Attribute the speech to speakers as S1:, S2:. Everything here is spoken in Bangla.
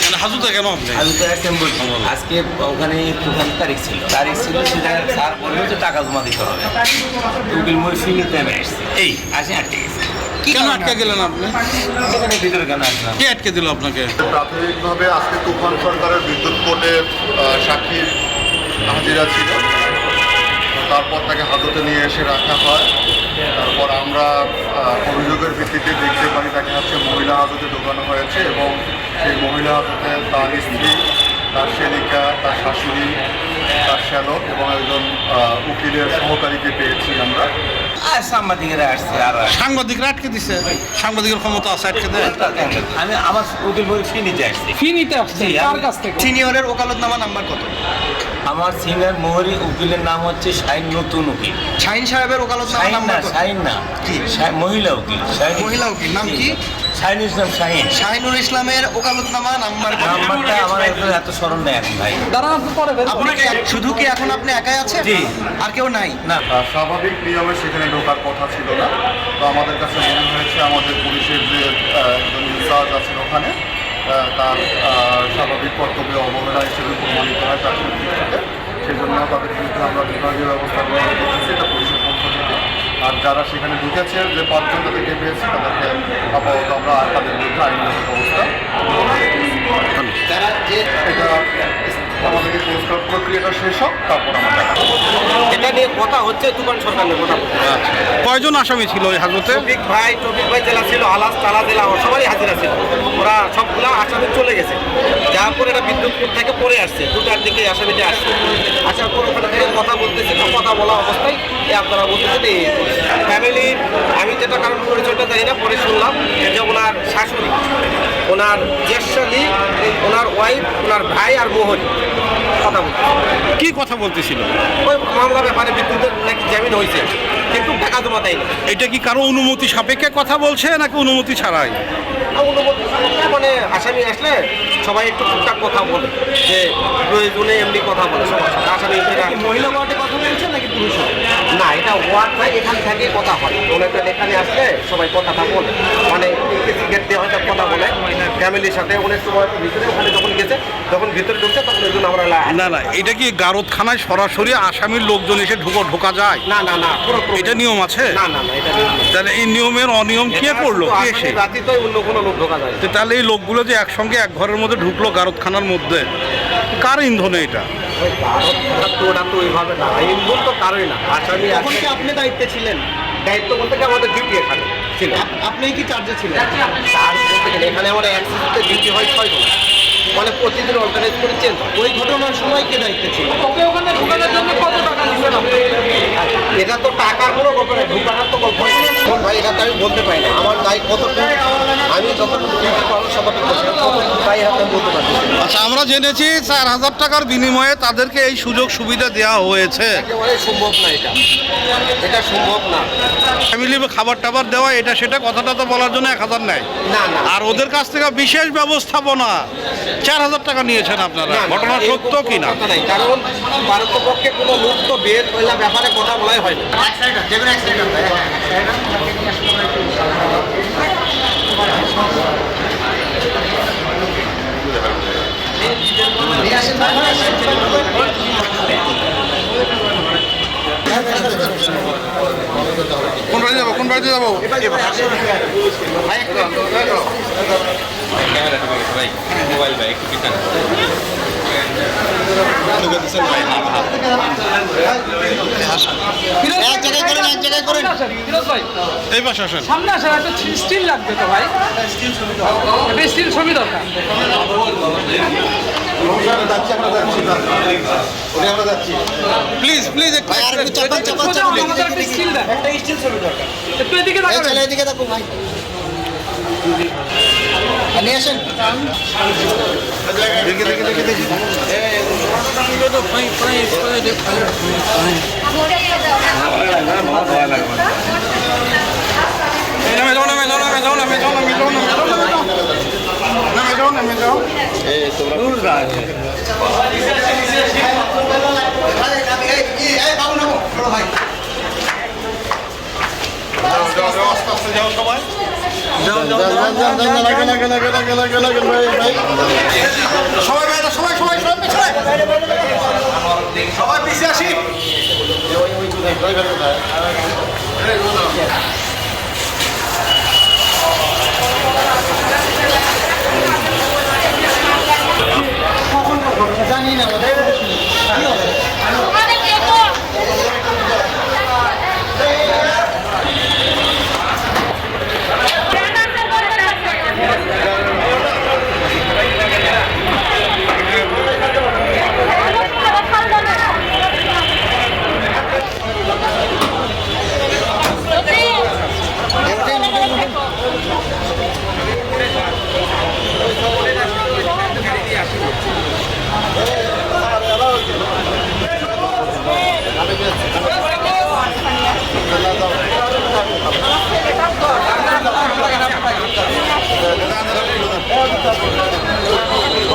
S1: এখানে হাজুতে কেন আপনি?
S2: আমি তো আজকে ওখানে তুফান তারিখ ছিল। তারিখ ছিল সেটা স্যার বলল যে টাকা জমা দিতে হবে। উকিল ফিনিতে আমি আসছি। এই। আসি আটকে গেছে।
S1: কেন আটকে গেলেন আপনি?
S2: ভিতরে কেন আসলাম?
S1: কে আটকে দিল আপনাকে?
S3: প্রাথমিকভাবে আজকে তুফান সরকারের বিদ্যুৎ কোর্টে সাক্ষী হাজিরা ছিল। তারপর তাকে হাজতে নিয়ে এসে রাখা হয়। তারপর আমরা অভিযোগের ভিত্তিতে দেখতে পারি তাকে হচ্ছে মহিলা হাজতে ঢোকানো হয়েছে এবং সেই মহিলা তার স্ত্রী তার সেবিকা তার শাশুড়ি তার শ্যালক এবং একজন আহ, উকিলের সহকারীকে পেয়েছি আমরা।
S2: আর সাংবাদিকেরা আসছে আর
S1: সাংবাদিকরা আটকে দিছে। সাংবাদিকের ক্ষমতা আছে আটকে দেয়
S2: আমি আমার উকিল বই নিজে আসছি।
S4: ফি নিতে
S2: আসছি
S4: কার কাছ থেকে?
S5: সিনিয়রের ওকালতনামা নাম্বার কত?
S2: আমার সিনিয়র মোহরি উকিলের নাম হচ্ছে শাইন নতুন উকিল।
S5: শাহিন সাহেবের ওকালতনামা
S2: শাইন না
S5: নাম্বার কত
S2: না। মহিলা উকিল শাইন
S5: মহিলা উকিল, নাম কি?
S2: শাইন ইসলাম শাহিন।
S5: শাহিনুর ইসলামের ওকালতনামা নাম্বার
S2: নাম্বারটা আমার এত স্মরণ নেই এখন ভাই।
S4: দাঁড়ান আপনি পরে বের
S5: আপনি কি- শুধু কি এখন আপনি একাই আছেন?
S2: জি।
S5: আর কেউ নাই?
S2: না।
S3: স্বাভাবিক নিয়মে সেখানে ঢোকার কথা ছিল না। তো আমাদের কাছে মনে হয়েছে আমাদের পুলিশের যে আহ, একজন ইনচার্জ আছেন ওখানে তার স্বাভাবিক কর্তব্য অবহেলা হিসেবে প্রমাণিত হয় তার থেকে সেজন্য তাদের বিরুদ্ধে আমরা বিভাগীয় ব্যবস্থা গ্রহণ করতেছি এটা পরিষদ পক্ষ থেকে। আর যারা সেখানে ঢুকেছে যে পাঁচজন তাদেরকে পেয়েছে তাদেরকে আপাতত আমরা তাদের বিরুদ্ধে আইনগত ব্যবস্থা এটা আমাদেরকে পুরস্কার প্রক্রিয়াটা শেষ হোক তারপর আমরা।
S6: এটা নিয়ে কথা হচ্ছে তুফান সরকারের কথা। বলতে
S1: কয়জন আসামি ছিল ওই হাজতে?
S6: টপিক ভাই টপিক ভাই জেলা ছিল আলাস তালা জেলা সবারই হাজিরা ছিল। ওরা সবগুলা আসামি চলে গেছে। যাওয়ার পর এটা বিদ্যুৎ থেকে পড়ে আসছে। দুটার দিকে আসামিটা আসছে। আসার পর ওখানে থেকে কথা বলতেছে তো কথা বলা অবস্থায় এ আপনারা বলতেছেন এই ফ্যামিলি আমি যেটা কারণ পরিচয়টা জানি না পরে শুনলাম যে ওনার শাশুড়ি ওনার জ্যেষ্ঠালী ওয়াইফ ওনার ভাই আর মোহন। কথা বলছে।
S1: কি কথা বলতেছিল?
S6: ওই মামলা ব্যাপারে বিদ্যুতের নাকি জামিন হয়েছে। কিন্তু টাকা জমা দেয়নি।
S1: এটা কি কারও অনুমতি সাপেক্ষে কথা বলছে নাকি অনুমতি ছাড়াই?
S6: অনুমতি মানে আসামি আসলে সবাই একটু টুকটাক কথা বলে যে প্রয়োজনে এমনি কথা বলে। সবার সাথে আসামি এটা
S5: মহিলা নাকি পুরুষ
S6: না এটা ওয়ার্ড নাই এখান থেকে কথা হয়। অনেকটা এখানে আসলে সবাই কথাটা বলে। মানে টিকিট দিয়ে হয়তো কথা বলে ফ্যামিলির সাথে। অনেক সময় ভিতরে ওখানে যখন গেছে যখন ভিতরে ঢুকছে তখন ওই জন্য আমরা
S1: না না এটা কি গারদখানায় সরাসরি আসামির লোকজন এসে ঢুকো ঢোকা যায়?
S6: না না না
S1: এটা নিয়ম আছে?
S6: না না না এটা নিয়ম
S1: তাহলে এই নিয়মের অনিয়ম কে করল? কে
S6: আসামি
S1: সে
S6: ব্যতীত অন্য কোনো লোক ঢোকা যায়।
S1: তো তাহলে এই লোকগুলো যে একসঙ্গে এক ঘরের মধ্যে ঢুকলো গারদখানার মধ্যে কার ইন্ধনে এটা?
S6: ওই ভারত তো ওটা তো ওইভাবে না। ইন্ধন তো কারোই না। আসামি
S5: তখন কি আপনি দায়িত্বে ছিলেন?
S6: দায়িত্ব বলতে কি আমাদের ডিউটি এখানে ছিল?
S5: আপনি কি চার্জে ছিলেন?
S6: চার বলতে গেলে এখানে আমাদের অ্যাক্সিসিতে ডিউটি হয় ছয় জন মানে প্রতিদিন অল্টারনেট করে চেঞ্জ
S5: ওই ঘটনার সময় কে দায়িত্বে ছিল?
S4: ওকে ওখানে ঢোকানোর জন্য কত টাকা দিচ্ছেন
S6: এটা তো টাকার কোনো গল্প নেই ঢুকানোর তো গল্প। ভাই এটা তো আমি বলতে পারি না। আমার দায় কতটুকু আমি যতটুকু সতটুকু বলতে
S1: আচ্ছা আমরা জেনেছি চার হাজার টাকার বিনিময়ে তাদেরকে এই সুযোগ সুবিধা দেওয়া হয়েছে।
S6: একেবারে সম্ভব না এটা। এটা সম্ভব না।
S1: ফ্যামিলি খাবার টাবার দেওয়া এটা সেটা কথাটা তো বলার জন্য এক হাজার নেয়।
S6: না না।
S1: আর ওদের কাছ থেকে বিশেষ ব্যবস্থাপনা চার হাজার টাকা নিয়েছেন আপনারা। ঘটনা সত্য
S6: কোনো
S1: কি না
S6: কারণ ভারতপক্ষে কোনো মুক্ত বেদ ওইলা ব্যাপারে কথা বলাই হয় না।
S1: কোন বাড়িতে যাব? কোন বাড়িতে যাব?
S4: মোবাইল ভাই একটু এক জায়গায় করেন এক জায়গায় করেন।
S1: এই পাশে আসেন।
S4: সামনে আসেন একটা স্টিল লাগবে তো ভাই। একটা স্টিল ছবি দরকার।
S1: প্লিজ প্লিজ একটু
S4: স্টিল
S5: দরকার।
S4: একটু এদিকে তাকাবেন।
S5: এদিকে দেখো ভাই। নিয়ে আসেন।
S1: দেখি দেখি দেখি দেখি। তোমরা যান যান যান যান
S7: যান লাগেন লাগেন লাগেন লাগেন
S5: লাগেন ভাই ভাই